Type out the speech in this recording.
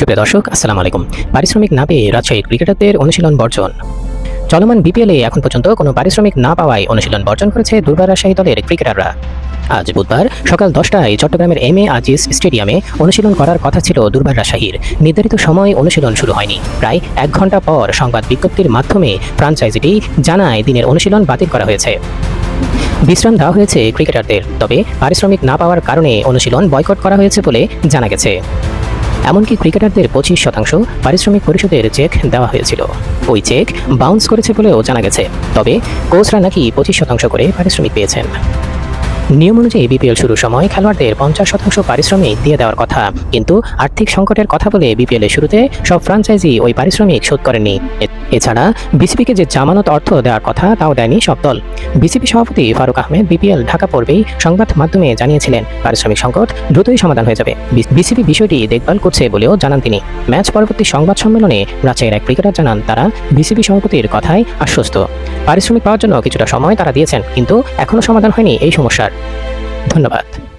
সুপ্রিয় দর্শক, আসসালামু আলাইকুম। পারিশ্রমিক না পেয়ে রাজশাহী ক্রিকেটারদের অনুশীলন বর্জন। চলমান বিপিএলে এখন পর্যন্ত কোনো পারিশ্রমিক না পাওয়ায় অনুশীলন বর্জন করেছে দুর্বার রাজশাহী দলের ক্রিকেটাররা। আজ বুধবার সকাল দশটায় চট্টগ্রামের এম এ আজিজ স্টেডিয়ামে অনুশীলন করার কথা ছিল দুর্বার রাজশাহীর। নির্ধারিত সময় অনুশীলন শুরু হয়নি। প্রায় এক ঘণ্টা পর সংবাদ বিজ্ঞপ্তির মাধ্যমে ফ্রাঞ্চাইজিটি জানায় দিনের অনুশীলন বাতিল করা হয়েছে। বিশ্রাম দেওয়া হয়েছে ক্রিকেটারদের, তবে পারিশ্রমিক না পাওয়ার কারণে অনুশীলন বয়কট করা হয়েছে বলে জানা গেছে। এমনকি ক্রিকেটারদের পঁচিশ শতাংশ পারিশ্রমিক পরিষদের চেক দেওয়া হয়েছিল। ওই চেক বাউন্স করেছে বলেও জানা গেছে। তবে কোচরা নাকি পঁচিশ শতাংশ করে পারিশ্রমিক পেয়েছেন। নিয়ম অনুযায়ী বিপিএল শুরুর সময় খেলোয়াড়দের পঞ্চাশ শতাংশ পারিশ্রমিক দিয়ে দেওয়ার কথা। কিন্তু আর্থিক সংকটের কথা বলে বিপিএল এর শুরুতে সব ফ্রাঞ্চাইজি ওই পারিশ্রমিক শোধ করেনি এছাড়া বিসিবিকে যে জামানত অর্থ দেওয়ার কথা তাও দেয়নি সব দল। বিসিবি সভাপতি ফারুক আহমেদ বিপিএল ঢাকা পর্বেই সংবাদ মাধ্যমে জানিয়েছিলেন, পারিশ্রমিক সংকট দ্রুতই সমাধান হয়ে যাবে। বি- বিসিবি বিষয়টি দেখভাল করছে বলেও জানান তিনি। ম্যাচ পরবর্তী সংবাদ সম্মেলনে রাজশাহীর এক ক্রিকেটার জানান তারা বিসিবি সভাপতির কথায় আশ্বস্ত। পারিশ্রমিক পাওয়ার জন্য কিছুটা সময় তারা দিয়েছেন কিন্তু এখনও সমাধান হয়নি এই সমস্যার। ধন্যবাদ।